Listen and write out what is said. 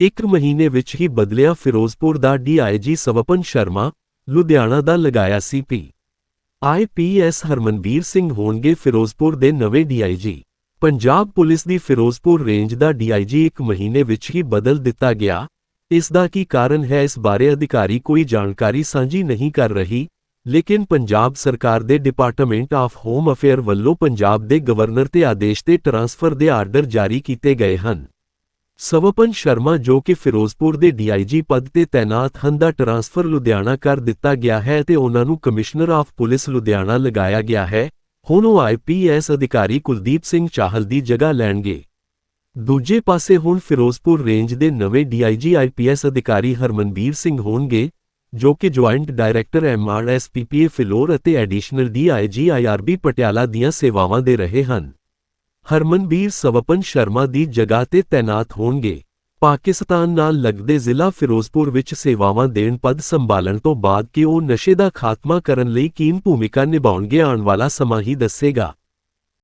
ਇੱਕ ਮਹੀਨੇ ਵਿੱਚ ਹੀ ਬਦਲਿਆ ਫਿਰੋਜ਼ਪੁਰ ਦਾ ਡੀਆਈਜੀ ਸਵਪਨ ਸ਼ਰਮਾ, ਲੁਧਿਆਣਾ ਦਾ ਲਗਾਇਆ ਸੀਪੀ ਆਈਪੀਐਸ ਹਰਮਨਵੀਰ ਸਿੰਘ ਹੋਣਗੇ ਫਿਰੋਜ਼ਪੁਰ ਦੇ ਨਵੇਂ ਡੀਆਈਜੀ ਪੰਜਾਬ ਪੁਲਿਸ ਦੀ ਫਿਰੋਜ਼ਪੁਰ ਰੇਂਜ ਦਾ ਡੀਆਈਜੀ ਇੱਕ ਮਹੀਨੇ ਵਿੱਚ ਹੀ ਬਦਲ ਦਿੱਤਾ ਗਿਆ। ਇਸ ਦਾ ਕੀ ਕਾਰਨ ਹੈ ਇਸ ਬਾਰੇ ਅਧਿਕਾਰੀ ਕੋਈ ਜਾਣਕਾਰੀ ਸਾਂਝੀ ਨਹੀਂ ਕਰ ਰਹੀ, ਲੇਕਿਨ ਪੰਜਾਬ ਸਰਕਾਰ ਦੇ ਡਿਪਾਰਟਮੈਂਟ ਆਫ ਹੋਮ ਅਫੇਅਰ ਵੱਲੋਂ ਪੰਜਾਬ ਦੇ ਗਵਰਨਰ ਤੇ ਆਦੇਸ਼ ਤੇ ਟਰਾਂਸਫਰ ਦੇ ਆਰਡਰ ਜਾਰੀ ਕੀਤੇ ਗਏ ਹਨ। ਸਵਪਨ ਸ਼ਰਮਾ ਜੋ ਕਿ ਫਿਰੋਜ਼ਪੁਰ ਦੇ ਡੀਆਈਜੀ ਪਦ ਤੇ ਤਾਇਨਾਤ ਹਨ ਦਾ ਟਰਾਂਸਫਰ ਲੁਧਿਆਣਾ ਕਰ ਦਿੱਤਾ ਗਿਆ ਹੈ ਤੇ ਉਹਨਾਂ ਨੂੰ ਕਮਿਸ਼ਨਰ ਆਫ ਪੁਲਿਸ ਲੁਧਿਆਣਾ ਲਗਾਇਆ ਗਿਆ ਹੈ। ਹੁਣ ਉਹ ਆਈਪੀਐਸ ਅਧਿਕਾਰੀ ਕੁਲਦੀਪ ਸਿੰਘ ਚਾਹਲ ਦੀ ਜਗ੍ਹਾ ਲੈਣਗੇ। ਦੂਜੇ ਪਾਸੇ ਹੁਣ ਫਿਰੋਜ਼ਪੁਰ ਰੇਂਜ ਦੇ ਨਵੇਂ ਡੀਆਈਜੀ ਆਈਪੀਐਸ ਅਧਿਕਾਰੀ ਹਰਮਨਵੀਰ ਸਿੰਘ ਹੋਣਗੇ, ਜੋ ਕਿ ਜੁਆਇੰਟ ਡਾਇਰੈਕਟਰ ਐਮਆਰਐਸਪੀਪੀਏ ਫਿਲੌਰ ਅਤੇ ਐਡੀਸ਼ਨਲ ਡੀਆਈਜੀ ਆਈਆਰਬੀ ਪਟਿਆਲਾ ਦੀਆਂ ਸੇਵਾਵਾਂ ਦੇ ਰਹੇ ਹਨ। ਹਰਮਨਬੀਰ ਸਵਪਨ ਸ਼ਰਮਾ ਦੀ ਜਗ੍ਹਾ ਤੇ ਤਾਇਨਾਤ ਹੋਣਗੇ। ਪਾਕਿਸਤਾਨ ਨਾਲ ਲੱਗਦੇ ਜ਼ਿਲ੍ਹਾ ਫਿਰੋਜ਼ਪੁਰ ਵਿੱਚ ਸੇਵਾਵਾਂ ਦੇਣ ਪਦ ਸੰਭਾਲਣ ਤੋਂ ਬਾਅਦ ਕਿ ਉਹ ਨਸ਼ੇ ਦਾ ਖਾਤਮਾ ਕਰਨ ਲਈ ਕੀਨ ਭੂਮਿਕਾ ਨਿਭਾਉਣਗੇ ਆਉਣ ਵਾਲਾ ਸਮਾਂ ਹੀ ਦੱਸੇਗਾ।